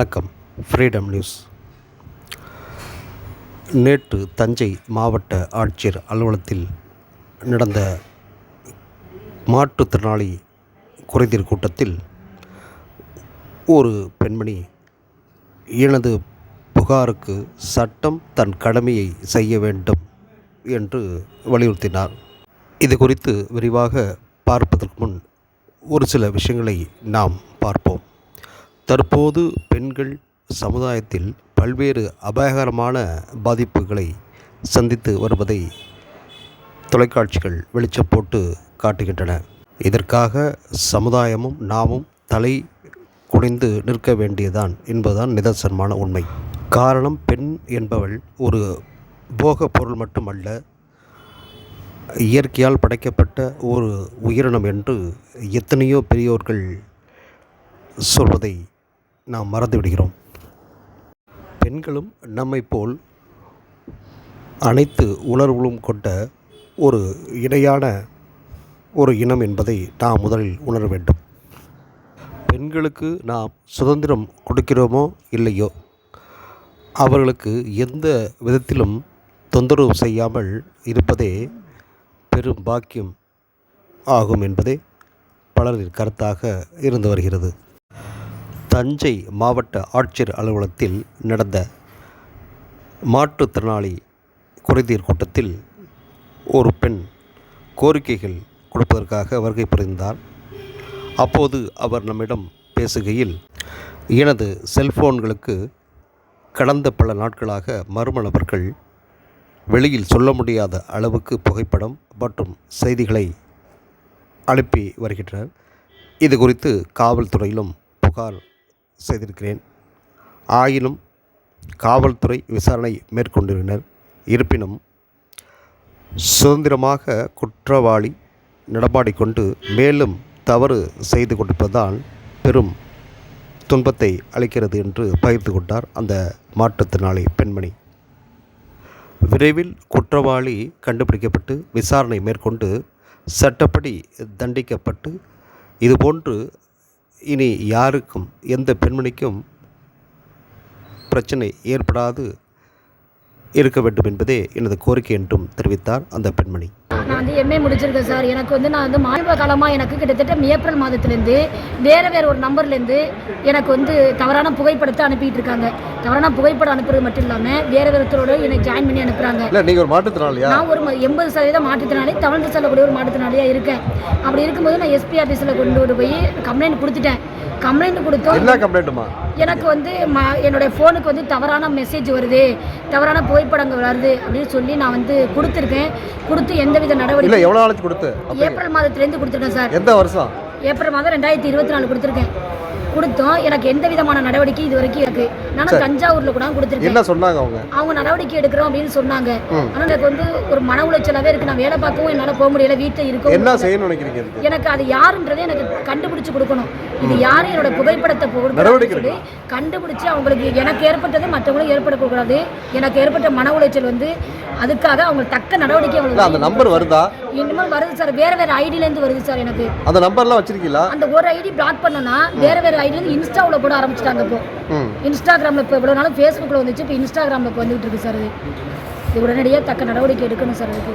வணக்கம். Freedom news நேற்று தஞ்சை மாவட்ட ஆட்சியர் அலுவலகத்தில் நடந்த மாற்றுத்திறனாளி குறைதீர் கூட்டத்தில் ஒரு பெண்மணி எனது புகாருக்கு சட்டம் தன் கடமையை செய்ய வேண்டும் என்று வலியுறுத்தினார். இது குறித்து விரிவாக பார்ப்பதற்கு முன் ஒரு சில விஷயங்களை நாம் பார்ப்போம். தற்போது பெண்கள் சமுதாயத்தில் பல்வேறு அபாயகரமான பாதிப்புகளை சந்தித்து வருவதை தொலைக்காட்சிகள் வெளிச்சம் போட்டு காட்டுகின்றன. இதற்காக சமுதாயமும் நாமும் தலை குனிந்து நிற்க வேண்டியதான் என்பதுதான் நிதர்சனமான உண்மை. காரணம் பெண் என்பவள் ஒரு போக பொருள் மட்டுமல்ல இயற்கையால் படைக்கப்பட்ட ஒரு உயிரினம் என்று எத்தனையோ பெரியோர்கள் சொல்வதை நாம் மறந்துவிடுகிறோம் பெண்களும் நம்மை போல் அனைத்து உணர்வுகளும் கொண்ட ஒரு இணையான ஒரு இனம் என்பதை நாம் முதலில் உணர வேண்டும். பெண்களுக்கு நாம் சுதந்திரம் கொடுக்கிறோமோ இல்லையோ? அவர்களுக்கு எந்த விதத்திலும் தொந்தரவு செய்யாமல் இருப்பதே பெரும் பாக்கியம் ஆகும் என்பதே பலரின் கருத்தாக இருந்து வருகிறது. தஞ்சை மாவட்ட ஆட்சியர் அலுவலகத்தில் நடந்த மாற்றுத்திறனாளி குறைதீர் கூட்டத்தில் ஒரு பெண் கோரிக்கைகள் கொடுப்பதற்காக வருகை புரிந்தார். அப்போது அவர் நம்மிடம் பேசுகையில் எனது செல்போன்களுக்கு கடந்த பல நாட்களாக மர்ம நபர்கள் வெளியில் சொல்ல முடியாத அளவுக்கு புகைப்படம் மற்றும் செய்திகளை அனுப்பி வருகின்றனர். இது குறித்து காவல்துறையிலும் புகார் செய்திருக்கிறேன். ஆயினும் காவல்துறை விசாரணை மேற்கொண்டிருந்தனர். இருப்பினும் சுதந்திரமாக குற்றவாளி நடமாடிக்கொண்டு மேலும் தவறு செய்து கொண்டிருப்பதால் பெரும் துன்பத்தை அளிக்கிறது என்று பகிர்ந்து கொண்டார் அந்த மாற்றுத்திறனாளி பெண்மணி. விரைவில் குற்றவாளி கண்டுபிடிக்கப்பட்டு விசாரணை மேற்கொண்டு சட்டப்படி தண்டிக்கப்பட்டு இதுபோன்று இனி யாருக்கும் எந்த பெண்மணிக்கும் பிரச்சனை ஏற்படாது இருக்க வேண்டும் என்பதே எனது கோரிக்கை என்றும் தெரிவித்தார் அந்த பெண்மணி. நான் வந்து எம்ஏ முடிச்சிருக்கேன் சார். எனக்கு வந்து நான் வந்து மாநில காலமாக எனக்கு கிட்டத்தட்ட ஏப்ரல் மாதத்துலேருந்து வேறு வேறு ஒரு நம்பர்லேருந்து எனக்கு வந்து தவறான புகைப்படத்தை அனுப்பிட்டு இருக்காங்க தவறான புகைப்படம் அனுப்புறது மட்டும் இல்லாமல் வேறு வேறுத்தரோட எனக்கு ஜாயின் பண்ணி அனுப்புகிறாங்க இல்லை நீங்கள் ஒரு மாற்றுத்திறனாளியா? நான் ஒரு எண்பது சதவீதம் மாற்றுத்திறனாளி தமிழ் செல்லக்கூடிய ஒரு மாற்றுத்திறனாளியாக இருக்கேன். அப்படி இருக்கும்போது நான் எஸ்பி ஆஃபீஸில் கொண்டு போய் கம்ப்ளைண்ட் கொடுத்துட்டேன். கம்ப்ளைண்ட் கொடுத்தோம். என்ன கம்ப்ளைண்ட்டுமா எனக்கு வந்து ம என்னுடைய ஃபோனுக்கு வந்து தவறான மெசேஜ் வருது தவறான புகைப்படங்கள் வருது அப்படின்னு சொல்லி நான் வந்து கொடுத்துருக்கேன். கொடுத்து எந்தவித நடவடிக்கை எவ்வளோ நாளைக்கு கொடுத்து? ஏப்ரல் மாதத்துலேருந்து கொடுத்துருக்கேன் சார். எந்த வருஷம்? ஏப்ரல் மாதம் ரெண்டாயிரத்தி இருபத்தி நாலு கொடுத்துருக்கேன். கொடுத்தோம். எனக்கு எந்த விதமான நடவடிக்கை இது வரைக்கும் இருக்கு. நானும் தஞ்சாவூர்ல கூட கொடுத்துருக்கேன். என்ன சொன்னாங்க அவங்க? அவங்க நடவடிக்கை எடுக்கிறோம் அப்படின்னு சொன்னாங்க. ஆனா எனக்கு வந்து ஒரு மன உளைச்சலாவே இருக்கு. நான் வேலை பார்க்கவும் என்னால போக முடியல. வீட்டில் இருக்கவும் என்ன செய்யணும்னு நினைக்கிறீங்க எனக்கு அது யாருன்றதே எனக்கு கண்டுபிடிச்சு கொடுக்கணும். இது யாரு என்னோட புகைப்படத்தை போடுறது கண்டுபிடிச்சு அவங்களுக்கு எனக்கு ஏற்பட்டது மற்றவங்களும் ஏற்படக்கூடாது. எனக்கு ஏற்பட்ட மன உளைச்சல் வந்து அதுக்காக அவங்க தக்க நடவடிக்கை அந்த நம்பர் வருதா? இனிமேல் வருது சார் வேற வேற ஐடில இருந்து வருது சார் எனக்கு. அந்த நம்பர்லாம் வச்சிருக்கீங்களா? அந்த ஒரு ஐடி பிளாக் பண்ணனா வேற வேற ஐடி இருந்து இன்ஸ்டாவில் போட ஆரம்பிச்சிட்டாங்க இப்போ. இன்ஸ்டாகிராமில் இப்போ இவ்வளோ நாளும் ஃபேஸ்புக்கில் வந்துச்சு இப்போ இன்ஸ்டாகிராமில் இப்போ வந்துகிட்டு இருக்கு சார் இது. இது உடனடியாக தக்க நடவடிக்கை எடுக்கணும் சார் அதுக்கு.